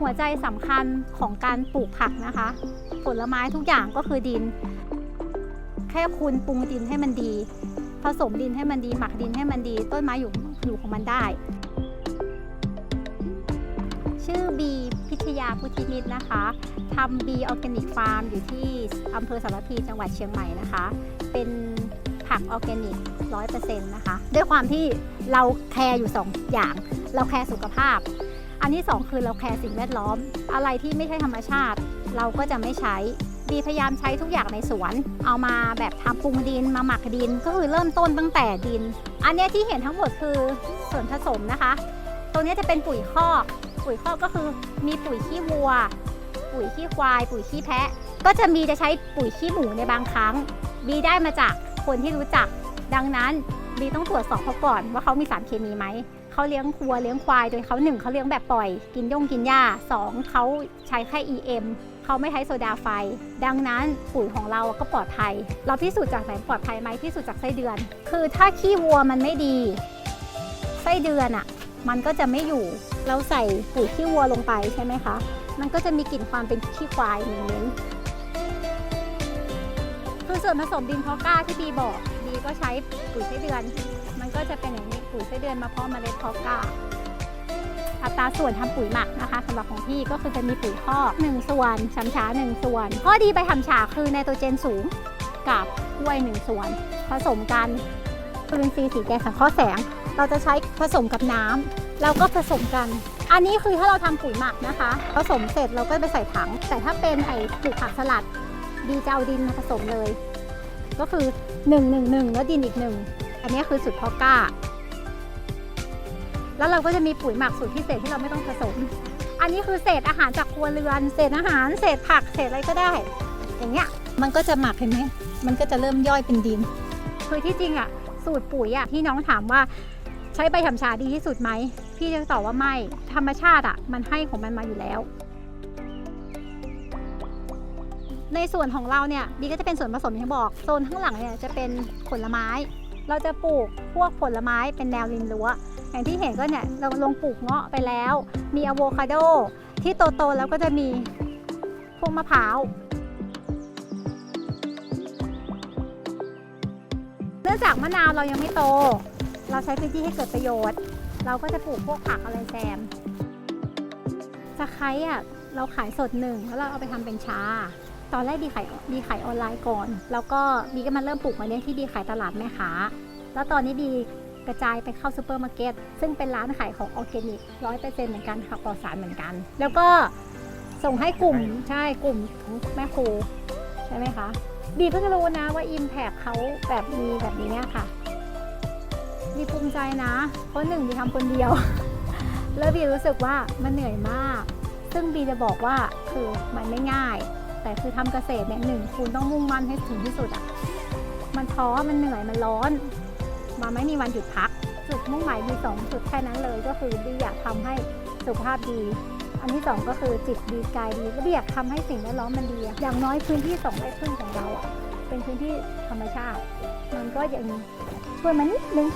หัวใจสำคัญของการปลูกผักนะคะ ผลไม้ทุกอย่างก็คือดิน แค่คุณปรุงดินให้มันดี ผสมดินให้มันดี หมักดินให้มันดี ต้นไม้อยู่อยู่ของมันได้ ชื่อบีพิทยาพุทธินิตนะคะทำบีออร์แกนิกฟาร์มอยู่ที่อำเภอสารพีจังหวัดเชียงใหม่นะคะ เป็นผักออร์แกนิกร้อยเปอร์เซ็นต์นะคะ ด้วยความที่เราแคร์อยู่ 2 อย่าง เราแคร์สุขภาพ อันที่2คือเราแคร์สิ่งแวดล้อม อะไรที่ไม่ใช่ธรรมชาติ เราก็จะไม่ใช้บีพยายามใช้ทุกอย่างในสวน เอามาแบบทำปรุงดินมาหมักดินก็คือเริ่มต้นตั้งแต่ดิน อันนี้ที่เห็นทั้งหมดคือส่วนผสมนะคะ ตัวนี้จะเป็นปุ๋ยคอก ปุ๋ยคอกก็คือมีปุ๋ยขี้วัว ปุ๋ยขี้ควาย ปุ๋ยขี้แพะ ก็จะมีจะใช้ปุ๋ยขี้หมูในบางครั้ง บีได้มาจากคนที่รู้จัก ดังนั้นบีต้องตรวจสอบเขาก่อนว่าเขามีสารเคมีไหม เขาเลี้ยงวัวเลี้ยงควายโดยเขาหนึ่งเขาเลี้ยงแบบปล่อย กินย่งกินหญ้าสองเขาใช้แค่ EM เขาไม่ใช้โซดาไฟ ดังนั้นปุ๋ยของเราก็ปลอดภัย เราพิสูจน์จากไหนปลอดภัยไหมพิสูจน์จากไส้เดือน คือถ้าขี้วัวมันไม่ดี ไส้เดือนอะ่ะมันก็จะไม่อยู่ เราใส่ปุ๋ยขี้วัวลงไปใช่ไหมคะ มันก็จะมีกลิ่นความเป็นขี้ควายเหม็นๆคือส่วนผสมดินพาะกล้าที่บีบอกบีก็ใช้ปุ๋ยไส้เดือน ก็จะเป็นอย่างนี้ปุ๋ยไส้เดือนมาเพาะเมล็ดเพาะกาอัตราส่วนทำปุ๋ยหมักนะคะสำหรับของพี่ก็คือจะมีปุ๋ยคอก1ส่วนช้ำช้า1ส่วน ข้อดีไปทำฉาคือไนโตรเจนสูงกับกล้วย 1 ส่วน ผสมกันจุลินทรีย์สีแดงสังเคราะห์แสง เราจะใช้ผสมกับน้ำแล้วก็ผสมกัน อันนี้คือถ้าเราทำปุ๋ยหมักนะคะ ผสมเสร็จเราก็ไปใส่ถัง แต่ถ้าเป็นไอ้ปลูกผักสลัด ดีจะเอาดินมาผสมเลย ก็คือ 1 1 1 แล้วดินอีกหนึ่ง อันนี้คือสุดเพาะกล้า แล้วเราก็จะมีปุ๋ยหมักสูตรพิเศษที่เราไม่ต้องผสม อันนี้คือเศษอาหารจากครัวเรือน เศษอาหาร เศษผัก เศษอะไรก็ได้ อย่างเงี้ย มันก็จะหมักเห็นไหมมันก็จะเริ่มย่อยเป็นดิน คือที่จริงอะสูตรปุ๋ยอะที่น้องถามว่าใช้ใบฉำชาดีที่สุดไหม พี่จะตอบว่าไม่ ธรรมชาติอะมันให้ของมันมาอยู่แล้วในส่วนของเราเนี่ยบีก็จะเป็นส่วนผสมอย่างที่บอกโซนข้างหลังเนี่ยจะเป็นผลไม้ เราจะปลูกพวกผลไม้เป็นแนวริมรั้วอย่างที่เห็นก็เนี่ยเราลงปลูกเงาะไปแล้ว มีอะโวคาโดที่โตๆแล้วก็จะมีพวกมะพร้าวเนื่องจากมะนาวเรายังไม่โต เราใช้พื้นที่ให้เกิดประโยชน์ เราก็จะปลูกพวกผักอะไรแซมตะไคร้อะเราขายสดหนึ่งแล้วเราเอาไปทำเป็นชา ตอนแรกบีขายบีขายออนไลน์ก่อน แล้วก็บีก็มาเริ่มปลูกมาเลี้ยงที่บีขายตลาดแม่ค้าแล้วตอนนี้บีกระจายไปเข้าซูเปอร์มาร์เก็ตซึ่งเป็นร้านขายของออร์แกนิกร้อยเปอร์เซ็นต์เหมือนกันค่ะปลอดสารเหมือนกัน แล้วก็ส่งให้กลุ่มใช่กลุ่มแม่ครูใช่ไหมคะบีเพิ่งรู้นะว่า Impact เขาแบบมีแบบนี้เนี่ยค่ะบีภูมิใจนะ เพราะหนึ่งบีทำคนเดียว แล้วบีรู้สึกว่ามันเหนื่อยมาก ซึ่งบีจะบอกว่าคือมันไม่ง่าย แต่คือทำเกษตรเนี่ยหนึ่งคุณต้องมุ่งมั่นให้ถึงที่สุดอะมันท้อมันเหนื่อยมันร้อนมันไม่มีวันหยุดพัก จุดมุ่งหมายบีสองจุดแค่นั้นเลยก็คือบีอยากทำให้สุขภาพดี อันที่สองก็คือจิตดีกายดีแล้วบีอยากทำให้สิ่งแวดล้อมมันดี อย่างน้อยพื้นที่สองไร่ครึ่งของเราอะเป็นพื้นที่ธรรมชาติ มันก็ยังช่วยมันนิดนึง